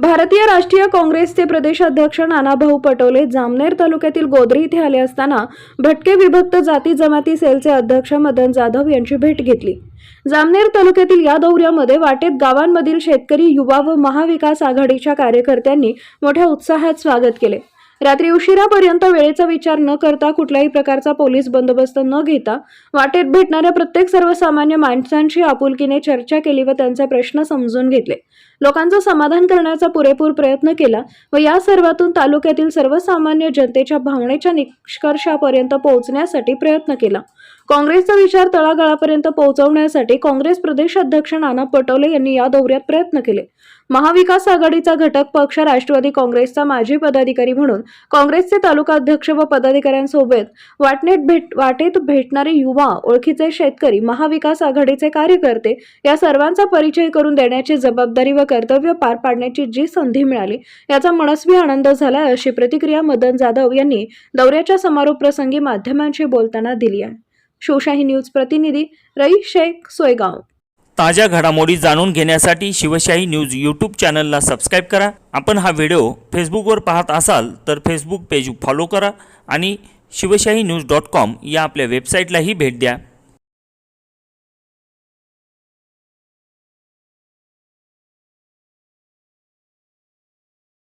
भारतीय राष्ट्रीय काँग्रेसचे प्रदेशाध्यक्ष नानाभाऊ पटोले जामनेर तालुक्यातील गोद्री इथे आले असताना भटके विभक्त जाती जमाती सेलचे अध्यक्ष मदन जाधव यांची भेट घेतली. जामनेर तालुक्यातील या दौऱ्यामध्ये वाटेत गावांमधील शेतकरी युवा व महाविकास आघाडीच्या कार्यकर्त्यांनी मोठ्या उत्साहात स्वागत केले. रात्री उशिरापर्यंत वेळेचा विचार न करता कुठल्याही प्रकारचा पोलीस बंदोबस्त न घेता वाटेत भेटणाऱ्या प्रत्येक सर्वसामान्य माणसांशी आपुलकीने चर्चा केली व त्यांचे प्रश्न समजून घेतले. लोकांचं समाधान करण्याचा पुरेपूर प्रयत्न केला व या सर्वातून तालुक्यातील सर्वसामान्य जनतेच्या भावनेच्या निष्कर्षापर्यंत पोहोचण्यासाठी प्रयत्न केला. काँग्रेसचा विचार तळागाळापर्यंत पोहोचवण्यासाठी काँग्रेस प्रदेश अध्यक्ष नाना पटोले यांनी या दौऱ्यात प्रयत्न केले. महाविकास आघाडीचा घटक पक्ष राष्ट्रवादी काँग्रेसचा माजी पदाधिकारी म्हणून काँग्रेसचे तालुका अध्यक्ष व पदाधिकाऱ्यांसोबत वाटणेत भेट वाटेत भेटणारे युवा ओळखीचे शेतकरी महाविकास आघाडीचे कार्यकर्ते या सर्वांचा परिचय करून देण्याची जबाबदारी व कर्तव्य पार पाडण्याची जी संधी मिळाली याचा मनस्वी आनंद झाला अशी प्रतिक्रिया मदन जाधव यांनी दौऱ्याच्या समारोप प्रसंगी माध्यमांशी बोलताना दिली आहे. शिवशाही न्यूज प्रतिनिधी रई शेख सोयगाव. ताज्या घडामोडी जाणून घेण्यासाठी शिवशाही न्यूज यूट्यूब चॅनलला सबस्क्राईब करा. आपण हा व्हिडिओ फेसबुकवर पाहत असाल तर फेसबुक पेज फॉलो करा आणि शिवशाही न्यूज डॉट कॉम या आपल्या वेबसाईटलाही भेट द्या.